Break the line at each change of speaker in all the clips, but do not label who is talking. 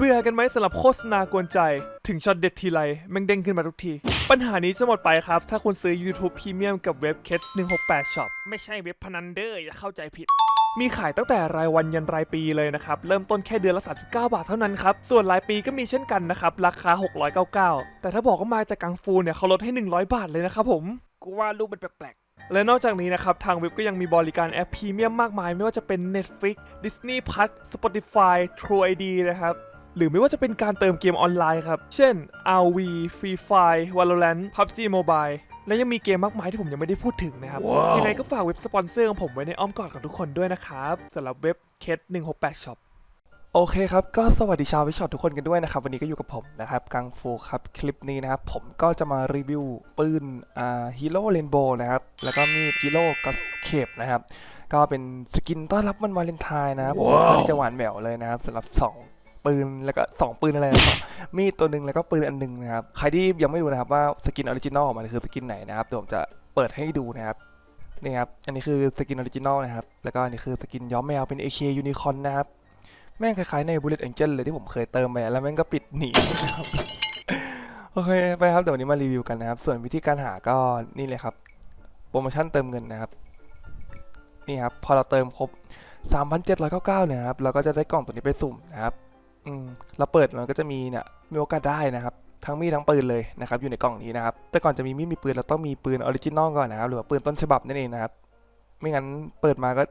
เบื่อกันไหมสำหรับโฆษณากวนใจ ถึงช็อตเด็ดทีไรแม่งเด้งขึ้นมาทุกที ปัญหานี้จะหมดไปครับ ถ้าคุณซื้อ YouTube Premium กับเว็บ k e t 168 Shop ไม่ใช่เว็บพนันเดอร์อย่าเข้าใจผิด มีขายตั้งแต่รายวันยันรายปีเลยนะครับ เริ่มต้นแค่เดือนละ 39 บาทเท่านั้นครับ ส่วนรายปีก็มีเช่นกันนะครับ ราคา 699 แต่ถ้าบอกว่ามาจากกังฟูเนี่ยเขาลดให้ 100 บาทเลยนะครับผมกูว่ารูปมันแปลกๆและนอกจากนี้นะครับ ทางเว็บก็ยังมีบริการแอปพรีเมียมมากมาย ไม่ว่าจะเป็น Netflix Disney Plus Spotify True ID นะครับ หรือไม่ว่าจะเป็นการเติมเกมออนไลน์ครับ เช่น RV Free Fire Valorant PUBG Mobile และยังมีเกมมากมายที่ผมยังไม่ได้พูดถึงนะครับยังไงก็ฝากเว็บสปอนเซอร์ของผมไว้ในอ้อมกอดของทุกคนด้วยนะครับสำหรับเว็บ k e t 168 Shop โอเคครับ ก็สวัสดีชาววิชอตทุกคนกันด้วยนะครับ วันนี้ก็อยู่กับผมนะครับ กังฟูครับ คลิปนี้นะครับ ผมก็จะมารีวิวปืนอ่าฮีโร่เรนโบว์นะครับ แล้วก็มีฮีโร่ก็เคปนะครับ ก็เป็นสกินต้อนรับวันวาเลนไทน์นะครับผมว่าจะหวานแหววเลยนะครับสำหรับ 2 ปืนแล้วก็2ปืนอะไรมีดตัวหนึ่งแล้วก็ปืนอันหนึ่งนะครับใครที่ยังไม่รู้นะครับว่าสกินออริจินอลของมันคือสกินไหนนะครับเดี๋ยวผมจะเปิดให้ดูนะครับนี่ครับอันนี้คือสกินออริจินอลนะครับแล้วก็อันนี้คือสกินย้อมแมวเป็น AK Unicorn นะครับแม่งคล้ายๆใน Bullet Angel เลยที่ผมเคยเติมไปแล้วแม่งก็ปิดหนีนะครับโอเคไปครับเดี๋ยววันนี้มารีวิวกันนะครับ ส่วนวิธีการหาก็นี่เลยครับโปรโมชั่นเติมเงินนะครับ นี่ครับ พอเราเติมครบ 3,799เนี่ยครับ เราก็จะได้กล่องตัวนี้ไปสุ่มนะครับ อืมเราเปิดมันก็จะมีเนี่ยมีโอกาสได้นะครับทั้งมีดทั้งปืนเลยนะครับอยู่ในกล่องนี้นะครับแต่ก่อนจะมีมีดมีปืนเราต้องมีปืนออริจินอลก่อนนะครับหรือว่าปืนต้นฉบับนั่นเองนะครับไม่งั้นเปิดมาก็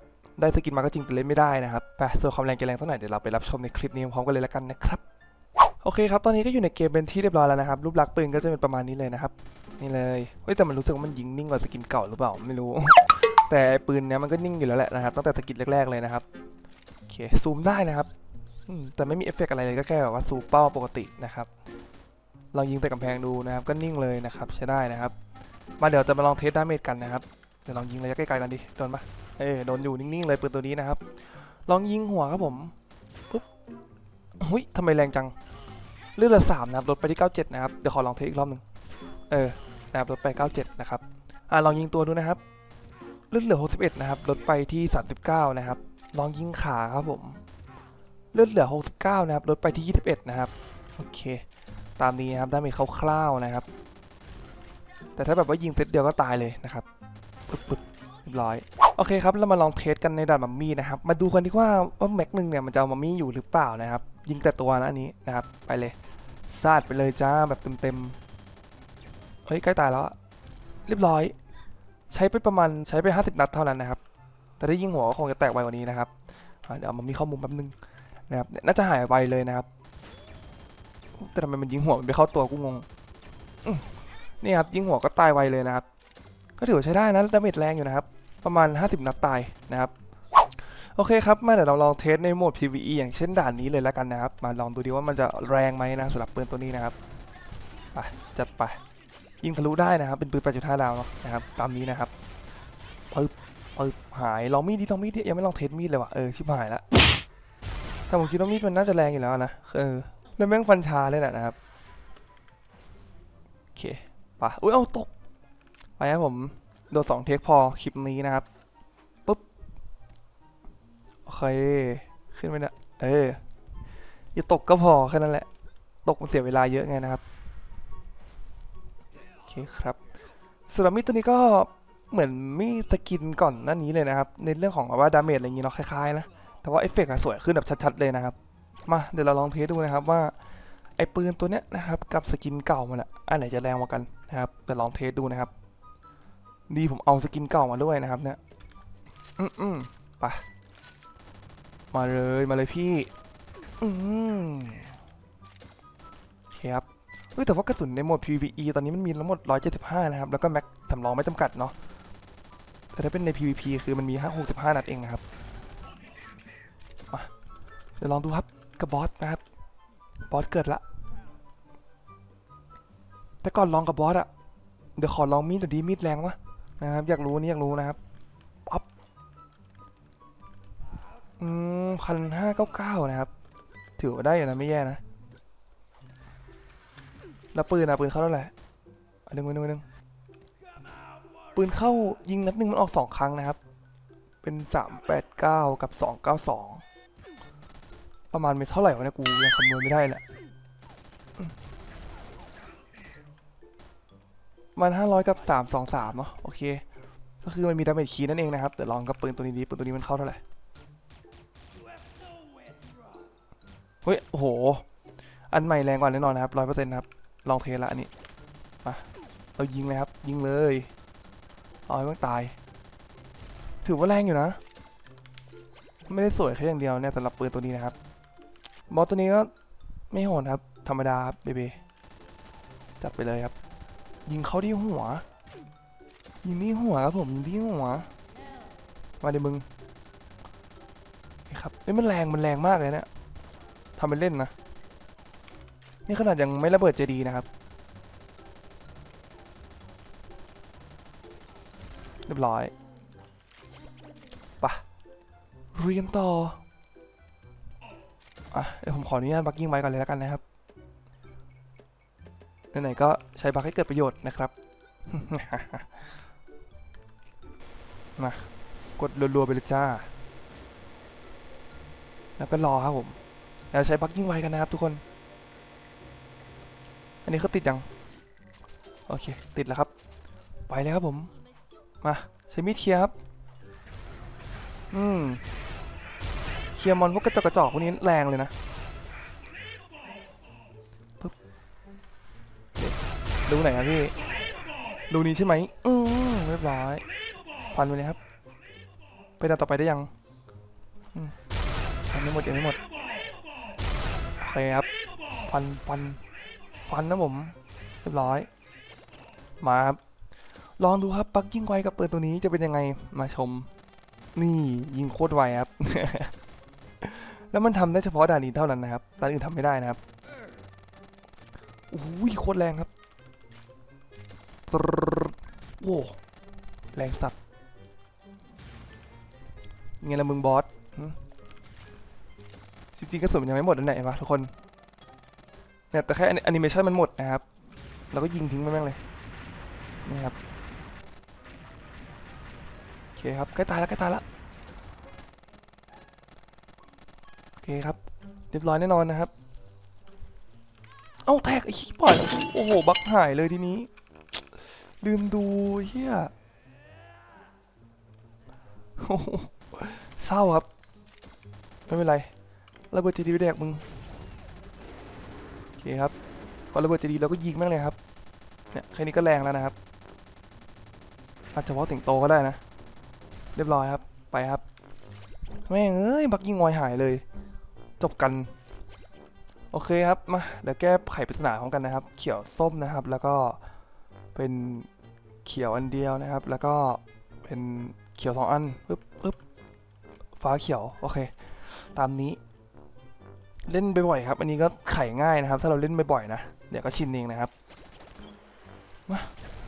ได้สกินมาก็จริงแต่เล่นไม่ได้นะครับไปส่วนความแรงจะแรงเท่าไหร่เดี๋ยวเราไปรับชมในคลิปนี้พร้อมกันเลยแล้วกันนะครับโอเคครับตอนนี้ก็อยู่ในเกมเป็นที่เรียบร้อยแล้วนะครับรูปลักษณ์ปืนก็จะเป็นประมาณนี้เลยนะครับนี่เลยเฮ้ยแต่มันรู้สึกว่ามันยิงนิ่งกว่าสกินเก่าหรือเปล่าไม่รู้ แต่ปืนเนี้ยมันก็นิ่งอยู่แล้วแหละนะครับตั้งแต่สกินแรกๆเลยนะครับโอเคซูมได้นะครับ แต่ไม่มีเอฟเฟกต์อะไรเลยก็แค่แบบว่าซูเป้าปกตินะครับลองยิงแต่กำแพงดูนะครับ ก็นิ่งเลยนะครับใช้ได้นะครับ มาเดี๋ยวจะมาลองเทสดาเมจกันนะครับเดี๋ยวลองยิงระยะไกลๆกันดิโดนปะเอ้โดนอยู่นิ่งๆเลยปืนตัวนี้นะครับ ลองยิงหัวครับผมปุ๊บหุ้ยทำไมแรงจังเลือดเหลือสามนะครับลดไปที่ 97 นะครับเดี๋ยวขอลองเทสอีกรอบหนึ่งเออนะครับลดไป 97 นะครับอ่าลองยิงตัวดูนะครับเลือดเหลือ 61 นะครับลดไปที่ 39 นะครับลองยิงขาครับผม เลือดเหลือ 69 นะครับ ลดไปที่ 21 นะครับ โอเค ตามนี้นะครับ ดาเมจคร่าวๆนะครับ แต่ถ้าแบบว่ายิงเซตเดียวก็ตายเลยนะครับปึ๊บปึ๊บเรียบร้อย โอเคครับ เรามาลองเทสกันในด่านมัมมี่นะครับ มาดูกันดีกว่าว่าแม็กหนึ่งเนี่ยมันจะเอามัมมี่อยู่หรือเปล่านะครับ ยิงแต่ตัวนะอันนี้นะครับ ไปเลยซาดไปเลยจ้าแบบเต็มๆ เฮ้ยใกล้ตายแล้ว เรียบร้อย ใช้ไปประมาณใช้ไป 50 นัดเท่านั้นนะครับ แต่ได้ยิงหัวก็คงจะแตกไวกว่านี้นะครับเดี๋ยวมันมีข้อมูลแป๊บนึง นะครับน่าจะหายไวเลยนะครับ แต่ทำไมมันยิงหัวมันไปเข้าตัวกูงงนี่ครับยิงหัวก็ตายไวเลยนะครับ ก็ถือว่าใช้ได้นะดาเมจแรงอยู่นะครับ ประมาณ 50 นัดตายนะครับ โอเคครับมาเดี๋ยวเราลองเทสในโหมด PVE อย่างเช่นด่านนี้เลยแล้วกันนะครับ มาลองดูดีว่ามันจะแรงไหมนะสำหรับปืนตัวนี้นะครับไปจัดไปยิงทะลุได้นะครับ เป็นปืน8.5ดาวเนาะนะครับตามนี้นะครับปึ๊บปึ๊บหายลองมีดดิลองมีดดิยังไม่ลองเทสมีดเลยว่ะเออชิบหายละ แต่ผมคิดว่ามีดมันน่าจะแรงอยู่แล้วนะเออแล้วแม่งฟันชาเลยแหละนะครับโอเคปะอุ้ยเอาตกไปครับผมโดนสองเทคพอคลิปนี้นะครับปุ๊บโอเคขึ้นไปนะเอออย่าตกก็พอแค่นั้นแหละ ตกมันเสียเวลาเยอะไงนะครับโอเคครับสำหรับมีดตัวนี้ก็เหมือนมีดสกินก่อนหน้านี้เลยนะครับ ในเรื่องของว่าดาเมจอะไรอย่างงี้เนาะคล้ายๆนะ แต่ว่าเอฟเฟกต์อะสวยขึ้นแบบชัดๆเลยนะครับ มาเดี๋ยวเราลองเทสดูนะครับว่าไอ้ปืนตัวเนี้ยนะครับกับสกินเก่ามันอะอันไหนจะแรงกว่ากันนะครับเดี๋ยวลองเทสดูนะครับ ดีผมเอาสกินเก่ามาด้วยนะครับเนี่ยอืมอืมไปมาเลยมาเลยพี่ อืมเครับเฮ้ยแต่ว่ากระสุนในโหมด PVE ตอนนี้มันมีทั้งหมด 175 นะครับ แล้วก็แม็กสำรองไม่จำกัดเนาะแต่ถ้าเป็นใน PVP คือมันมี 5 65 นัดเองนะครับ เดี๋ยวลองดูครับกับบอสนะครับบอสเกิดละแต่ก่อนลองกับบอสอะเดี๋ยวขอลองมีดตัวดีมีดแรงวะนะครับ อยากรู้นี่อยากรู้นะครับปั๊บอืมพันห้าเก้าเก้านะครับ ถือว่าได้อยู่นะไม่แย่นะแล้วปืนอะปืนเข้าเท่าไหร่อันหนึ่งอันหนึ่งอันหนึ่งปืนเข้ายิงนัดหนึ่งมันออกสองครั้งนะครับ เป็นสามแปดเก้ากับสองเก้าสอง ประมาณเม็ดเท่าไหร่วะเนี่ยกูยังคำนวณไม่ได้แหละมันห้าร้อยกับสามสองสามเนาะโอเค ก็คือมันมีดาเมจคีย์นั่นเองนะครับ แต่ลองกับปืนตัวนี้ดีปืนตัวนี้มันเข้าเท่าไหร่เฮ้ยโอ้โห อันใหม่แรงกว่าแน่นอนนะครับร้อยเปอร์เซ็นต์ครับ ลองเทสละอันนี้มาเรายิงเลยครับ ยิงเลยเอาให้มันตาย ถือว่าแรงอยู่นะ ไม่ได้สวยแค่อย่างเดียวเนี่ยสำหรับปืนตัวนี้นะครับ บอสตัวนี้ก็ไม่โหดครับ ธรรมดาครับเบเบจัดไปเลยครับ ยิงเข้าที่หัว ยิงที่หัวครับผมยิงที่หัว มาดิมึงนี่ครับเอ้ยมันแรงมันแรงมากเลยเนี่ยทำเป็นเล่นนะ นี่ขนาดยังไม่ระเบิดเจดีย์นะครับ เรียบร้อยปะเรียนต่อ อะเดี๋ยวผมขออนุญาตบักกิ้งไว้ก่อนเลยแล้วกันนะครับไหนๆก็ใช้บักให้เกิดประโยชน์นะครับ มากดรัวๆไปเลยจ้า แล้วก็รอครับผมเราใช้บักกิ้งไว้กันนะครับทุกคน อันนี้เขาติดยัง โอเค ติดแล้วครับ ไปเลยครับผม มา ใช้มีดเคลียร์ครับ อืม ลียร์มอนพวกกระจกกระจอกพวกนี้แรงเลยนะปึ๊บดูไหนครับพี่ดูนี้ใช่ไหมอืมเรียบร้อยฟันไปเลยครับ ไปดาต่อไปได้ยังยังไม่หมดยังไม่หมดโอเคครับฟันฟันฟันนะผมเรียบร้อย มาครับลองดูครับปักยิงไวกับปืนตัวนี้จะเป็นยังไงมาชม นี่ยิงโคตรไวครับ แล้วมันทำได้เฉพาะด่านนี้เท่านั้นนะครับด่านอื่นทำไม่ได้นะครับอุ้ยโคตรแรงครับโว้แรงสัตว์ไงละมึงบอสจริงๆกระสุนมันยังไม่หมดนั่นแหละเห็นปะทุกคนเนี่ยแต่แค่แอนิเมชันมันหมดนะครับเราก็ยิงทิ้งไปแม่งเลยนี่ครับโอเคครับใกล้ตายแล้วใกล้ตายแล้วโอ เคครับเรียบร้อยแน่นอนนะครับ เอ้าแตกไอ้ขี้ปล่อยโอ้โหบักหายเลยทีนี้ ลืมดูเฮียโอ้โหเศร้าครับ ไม่เป็นไรระเบิดเจดีไปแดกมึงโอเคครับพอระเบิดเจดีเราก็ยิงแม่งเลยครับเนี่ยแค่นี้ก็แรงแล้วนะครับอาจจะเพราะสิงโตก็ได้นะ เรียบร้อยครับไปครับแม่งเอ้ยบักยิงงอยหายเลย จบกัน โอเคครับมาเดี๋ยวแก้ไขปริศนาของกันนะครับ เขียวส้มนะครับ แล้วก็เป็นเขียวอันเดียวนะครับ แล้วก็เป็นเขียวสองอันปึ๊บปึ๊บฟ้าเขียวโอเค ตามนี้ เล่นบ่อยๆครับ อันนี้ก็ไขง่ายนะครับ ถ้าเราเล่นบ่อยๆนะเดี๋ยวก็ชินเองนะครับมา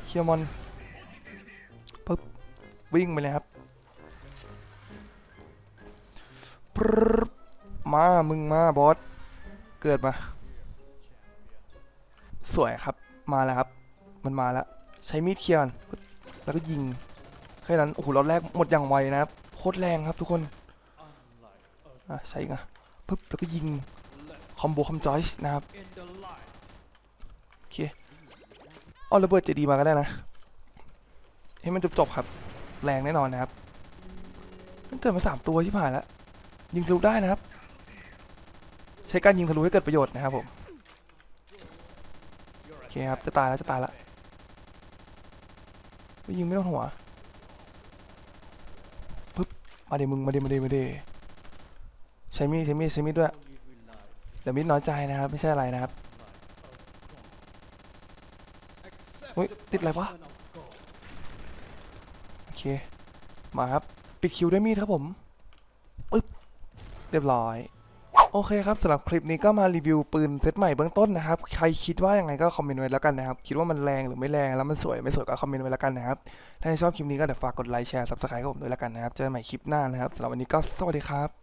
เคียวมอนปึ๊บวิ่งไปเลยครับปึ๊บ มามึงมาบอสเกิดมา สวยครับมาแล้วครับ มันมาแล้ว ใช้มีดเคียนแล้วก็ยิงแค่นั้นโอ้โหรอบแรกหมดอย่างไวนะครับโคตรแรงครับทุกคนอะใช่ไงปึ๊บแล้วก็ยิงคอมโบคอมจอยส์นะครับโอเคเอาระเบิดเจดีมาก็ได้นะให้มันจบๆครับ แรงแน่นอนนะครับมันเกิดมาสามตัวที่ผ่านแล้วยิงทะลุได้นะครับ ใช้การยิงทะลุให้เกิดประโยชน์นะครับผมโอเคครับจะตายแล้วจะตายแล้วไม่ยิงไม่ต้องหัวปึ๊บมาเดมึงมาเดมาเดมาเดใช้มีดใช้มีดใช้มีดด้วยเดี๋ยวมีดน้อยใจนะครับไม่ใช่อะไรนะครับเฮ้ยติดอะไรวะโอเคมาครับปิดคิวด้วยมีดครับผมปึ๊บเรียบร้อย โอเคครับสำหรับคลิปนี้ก็มารีวิวปืนเซตใหม่เบื้องต้นนะครับ ใครคิดว่ายังไงก็คอมเมนต์ไว้แล้วกันนะครับ คิดว่ามันแรงหรือไม่แรงแล้วมันสวยไม่สวยก็คอมเมนต์ไว้แล้วกันนะครับ ถ้าชอบคลิปนี้ก็เดี๋ยวฝากกดไลค์แชร์ซับสไครต์กับผมด้วยแล้วกันนะครับ เจอกันใหม่คลิปหน้านะครับสำหรับวันนี้ก็สวัสดีครับ